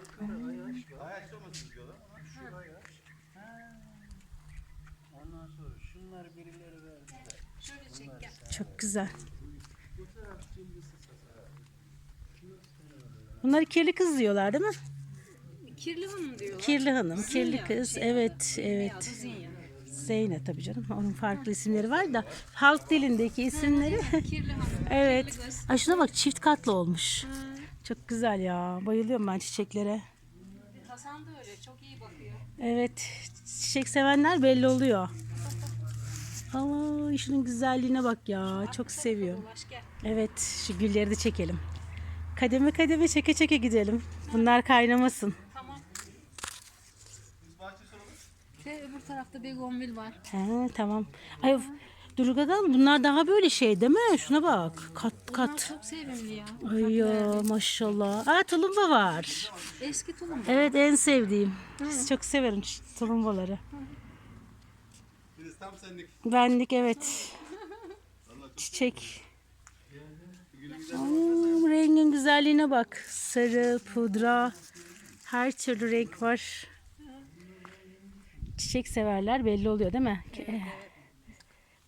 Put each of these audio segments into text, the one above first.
Arkada ayaş var. Ayaş olmasın diyorlar. Şu ayaş. Ondan sonra şunları birileri verdi de. Şöyle çek gel. Çok güzel. Bunları kirli kız diyorlar değil mi? Kirli hanım diyorlar. Kirli hanım, kirli kız. Evet, evet. Zeynep tabii canım. Onun farklı isimleri var da halk dilindeki isimleri. Kirli hanım. evet. Ay şuna bak çift katlı olmuş. Çok güzel ya. Bayılıyorum ben çiçeklere. Hasan da öyle çok iyi bakıyor. Evet. Çiçek sevenler belli oluyor. Aa, şunun güzelliğine bak ya. Çok seviyorum. Evet, şu gülleri de çekelim. Kademe kademe çeke çeke gidelim. Bunlar kaynamasın. Tamam. Biz bahçe soralım. Ve öbür tarafta begonvil var. He, tamam. Ay Durga'dan bunlar daha böyle şey değil mi? Şuna bak. Kat Bunlar kat. çok sevimli ya. Ay ya maşallah. Aa tulumba var. Eski tulum. Evet en sevdiğim. Çok severim ç- tulumbaları. Biz tam senlik. Benlik evet. Çiçek. Aa, rengin güzelliğine bak. Sarı, pudra. Her türlü renk var. Çiçek severler belli oluyor değil mi? Ke-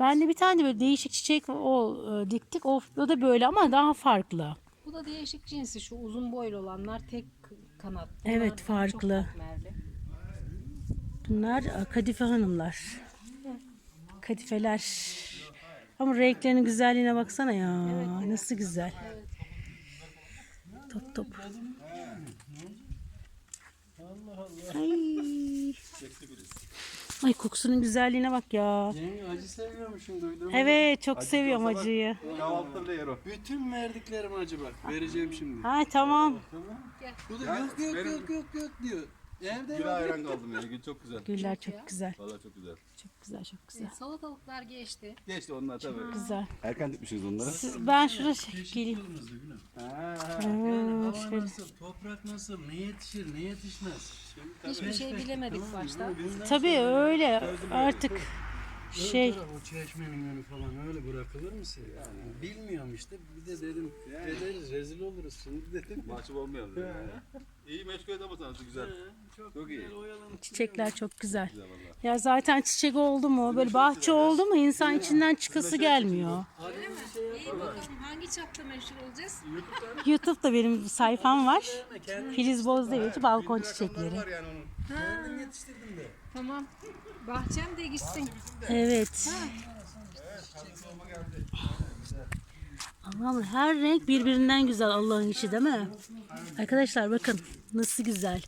Ben de bir tane böyle değişik çiçek o e, diktik. O, o da böyle ama daha farklı. Bu da değişik cinsi şu uzun boylu olanlar tek kanat. Evet, Bunlar farklı. Çok katmerli. Bunlar e, kadife hanımlar. Kadifeler. Ama renklerinin güzelliğine baksana ya. Nasıl güzel. Top top. Ay. Ay kokusunun güzelliğine bak ya. Yenge acı seviyormuşum duydum. Evet çok seviyorum acıyı. Kahvaltıda bile yer o. Bütün verdiklerim acı bak. Vereceğim şimdi. Ha tamam. Bu da yok yok yok yok yok diyor. Evde Gül yok. hayran kaldım yani. Gül çok güzel. Güller çok güzel. Vallahi çok güzel. Çok güzel çok güzel. Salatalıklar geçti. Geçti onlar tabii. Güzel. Erken dikmişiz onları. Siz- Ben şurada şey- geleyim. Kırmızı gülüm. Ha. Yani hava şöyle. nasıl, toprak nasıl, ne yetişir, ne yetişmez. Hiçbir şey bilemedik başta. Tabii öyle artık şey Şey. O çeşmenin önü falan öyle bırakılır mı size? Yani bilmiyorum işte. Bir de dedim ederiz rezil oluruz şimdi dedim. Mahcup olmayalım. Yani. İyi meşgul edemezsiniz güzel. Çok, Çok iyi. çiçekler çok güzel. Güzel vallahi. Ya zaten çiçek oldu mu böyle bahçe oldu mu insan içinden çıkası gelmiyor. Öyle mi? İyi bakalım hangi çapta meşhur olacağız? YouTube'da benim sayfam var. Filiz Bozdevici balkon çiçekleri. Var yani onun. kendim yetiştirdim de. Tamam. Bahçem de gitsin. Evet. Allah'ım her renk birbirinden güzel Allah'ın işi değil mi? Arkadaşlar bakın nasıl güzel.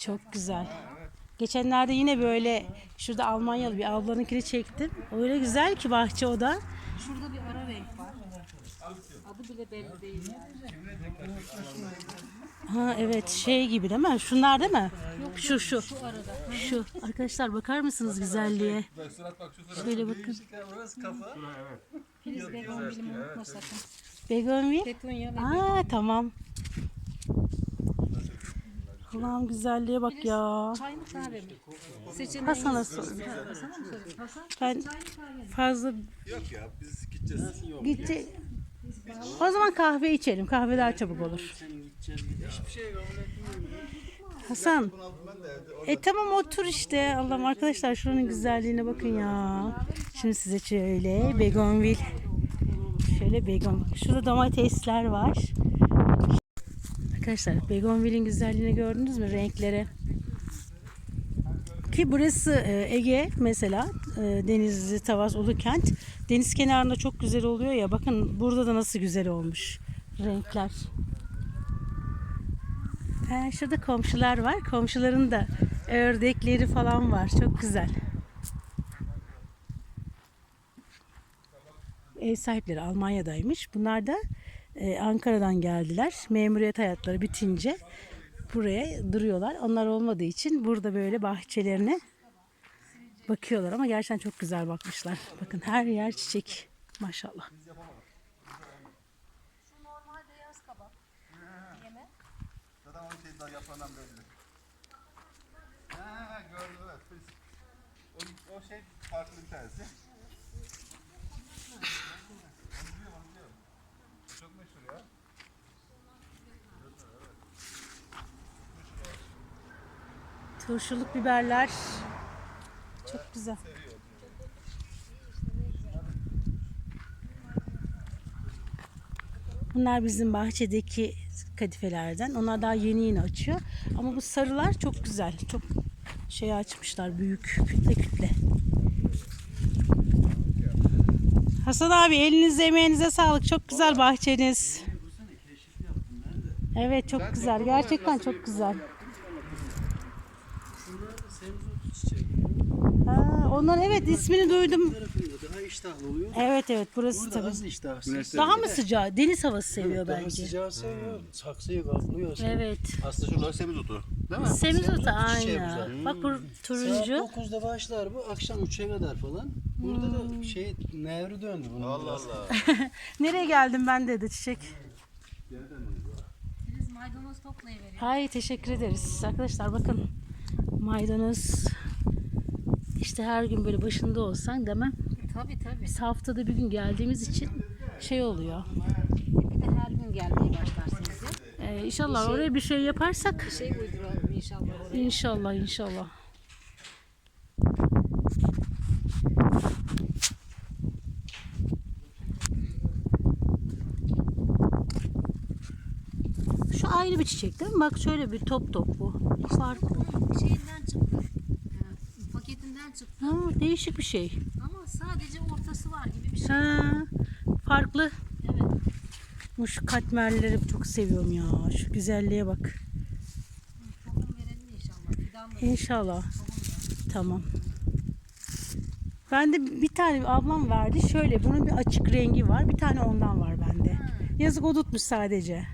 Çok güzel. Geçenlerde yine böyle şurada Almanyalı bir ablanınkini çektim. Öyle güzel ki bahçe o da. Şurada bir ara renk var. Adı bile belli değil. Ha evet şey gibi değil mi? Şunlar değil mi? Şu şu. Şu. Arkadaşlar bakar mısınız güzelliğe? Şöyle bakın. Filiz begonvilimi. Begonvil. Aa tamam. Allah'ım güzelliğe bak ya. çay mı kahve mi? Hasan'a sor. Ben fazla Yok ya biz gideceğiz. gitti. O zaman kahve içelim. Kahve daha çabuk olur. Hiçbir şey kabul etmiyorum. Hasan. E tamam otur işte. Allah'ım arkadaşlar şuranın güzelliğine bakın ya. Şimdi size şöyle begonvil. Şöyle begon. Şurada domatesler var. Arkadaşlar begonvilin güzelliğini gördünüz mü? Renkleri. Ki burası e, Ege mesela e, Denizli, Tavas, Ulukent. Deniz kenarında çok güzel oluyor ya. Bakın burada da nasıl güzel olmuş renkler. Ee, şurada komşular var. Komşuların da ördekleri falan var. Çok güzel. Ev sahipleri Almanya'daymış. Bunlar da e, Ankara'dan geldiler. Memuriyet hayatları bitince buraya duruyorlar. Onlar olmadığı için burada böyle bahçelerine bakıyorlar ama gerçekten çok güzel bakmışlar. Bakın her yer çiçek. Maşallah. yılda yapanan belli. Ha gördüler. Biz, o, o şey farklı bir tanesi. Çok meşhur ya. Turşuluk biberler. Çok güzel. Bunlar bizim bahçedeki kadifelerden. Onlar daha yeni yeni açıyor. Ama bu sarılar çok güzel. Çok şey açmışlar büyük kütle kütle. Hasan abi elinize emeğinize sağlık. Çok güzel bahçeniz. Evet çok güzel. Gerçekten çok güzel. Şurada semizotu çiçeği. Ha, onlar evet ismini duydum. tarafında daha iştahlı oluyor. Evet evet burası Burada tabii. az iştahsız. Güneşte- Daha mı sıcağı? Deniz havası seviyor Daha bence. sıcağı seviyor. Saksıyı kaplıyor. Evet. Aslında şurada semizotu. Değil mi? Semizotu Semizot çiçeği aynı. zaten. Bak bu Saat turuncu. 9'da başlar bu. Akşam 3'e kadar falan. Burada da şey nevri döndü bunun. Allah biraz. Allah. Nereye geldim ben dedi çiçek. Biz maydanoz toplayıveriyor. Hay teşekkür ederiz. Arkadaşlar bakın maydanoz işte her gün böyle başında olsan demem. Tabii tabii. Biz haftada bir gün geldiğimiz için şey oluyor. Bir de her gün gelmeye başlarsınız ya. Ee, inşallah oraya bir şey yaparsak Bir şey uyduralım inşallah oraya. inşallah inşallah. Şu ayrı bir çiçek değil mi? Bak şöyle bir top top bu. Farklı. Şeyinden çıktı. Paketinden çıktı. Ha, değişik bir şey. Ama sadece ortası var gibi bir şey. Ha, farklı. Evet. Bu Şu katmerleri çok seviyorum ya. Şu güzelliğe bak. Tohum verelim inşallah. İnşallah. tohum. Tamam. Ben de bir tane ablam verdi. Şöyle bunun bir açık rengi var. Bir tane ondan var bende. Yazık o tutmuş sadece.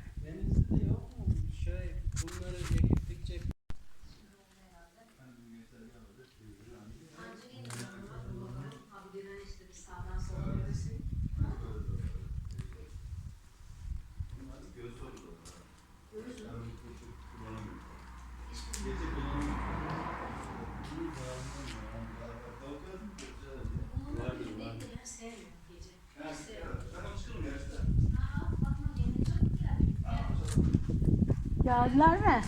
Geldiler mi?